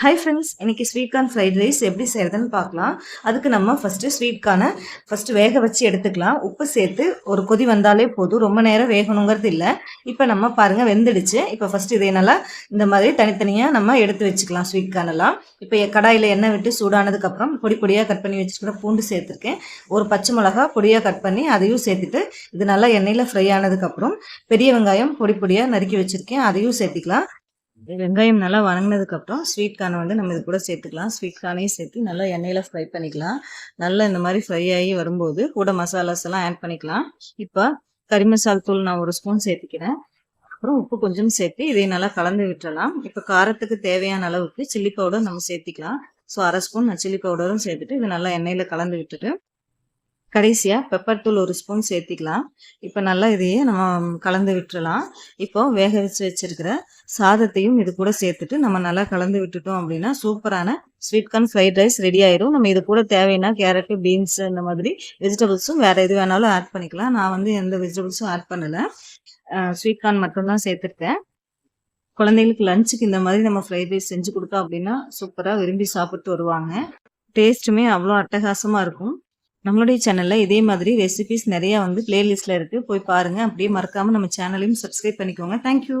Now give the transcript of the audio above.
High friends இன்னைக்கு sweet corn fried rice எப்படி செய்கிறதுன்னு பார்க்கலாம். அதுக்கு நம்ம ஃபஸ்ட்டு ஸ்வீட் கார்னை ஃபஸ்ட்டு வேக வச்சு எடுத்துக்கலாம். உப்பு சேர்த்து ஒரு கொதி வந்தாலே போதும். ரொம்ப நேரம் வேகணுங்கிறது இல்லை. இப்போ நம்ம பாருங்கள் வெந்துடுச்சு. இப்போ ஃபஸ்ட்டு இதே நல்லா இந்த மாதிரி தனித்தனியாக நம்ம எடுத்து வச்சுக்கலாம் ஸ்வீட் கார்ன் இப்போ கடாயில் எண்ணெய் விட்டு சூடானதுக்கப்புறம் பொடி பொடியாக கட் பண்ணி வச்சுக்கூட பூண்டு சேர்த்துருக்கேன். ஒரு பச்சை மிளகா பொடியாக கட் பண்ணி அதையும் சேர்த்துட்டு இது நல்லா எண்ணெயில் ஃப்ரை ஆனதுக்கப்புறம் பெரிய வெங்காயம் பொடி பொடியாக நறுக்கி வச்சுருக்கேன். அதையும் சேர்த்துக்கலாம். வெங்காயம் நல்லா வணங்கினதுக்கப்புறம் ஸ்வீட் கார்னை வந்து நம்ம இது கூட சேர்த்துக்கலாம். ஸ்வீட் கார்னையும் சேர்த்து நல்லா எண்ணெயில் ஃப்ரை பண்ணிக்கலாம். நல்லா இந்த மாதிரி ஃப்ரை ஆகி வரும்போது கூட மசாலாஸ் எல்லாம் ஆட் பண்ணிக்கலாம். இப்போ கறி மசால் தூள் நான் ஒரு ஸ்பூன் சேர்த்துக்கிறேன். அப்புறம் உப்பு கொஞ்சம் சேர்த்து இதை நல்லா கலந்து விட்டுறலாம். இப்போ காரத்துக்கு தேவையான அளவுக்கு சில்லி பவுடர் நம்ம சேர்த்திக்கலாம். ஸோ அரை ஸ்பூன் நான் சில்லி பவுடரும் சேர்த்துட்டு இது நல்லா எண்ணெயில் கலந்து விட்டுட்டு கடைசியாக பெப்பர் தூள் ஒரு ஸ்பூன் சேர்த்திக்கலாம். இப்போ நல்லா இதையே நம்ம கலந்து விட்டுறலாம். இப்போ வேக வச்சு வச்சுருக்கிற சாதத்தையும் இது கூட சேர்த்துட்டு நம்ம நல்லா கலந்து விட்டுட்டோம் அப்படின்னா சூப்பரான sweet corn fried rice ready ஆயிரும். நம்ம இது கூட தேவைன்னா கேரட்டு பீன்ஸ் இந்த மாதிரி வெஜிடபிள்ஸும் வேறு எது வேணாலும் ஆட் பண்ணிக்கலாம். நான் வந்து எந்த வெஜிடபிள்ஸும் ஆட் பண்ணலை. ஸ்வீட் கார்ன் மட்டும்தான் சேர்த்துருக்கேன். குழந்தைங்களுக்கு லஞ்சுக்கு இந்த மாதிரி நம்ம ஃப்ரைட் ரைஸ் செஞ்சு கொடுத்தோம் அப்படின்னா சூப்பராக விரும்பி சாப்பிட்டு வருவாங்க. டேஸ்ட்டுமே அவ்வளோ அட்டகாசமாக இருக்கும். நம்மளுடைய சேனலில் இதே மாதிரி ரெசிபிஸ் நிறையா வந்து பிளேலிஸ்ட்டில் இருக்குது போய் பாருங்கள் அப்படியே மறக்காமல் நம்ம சேனலையும் சப்ஸ்கிரைப் பண்ணிக்கோங்க. தேங்க்யூ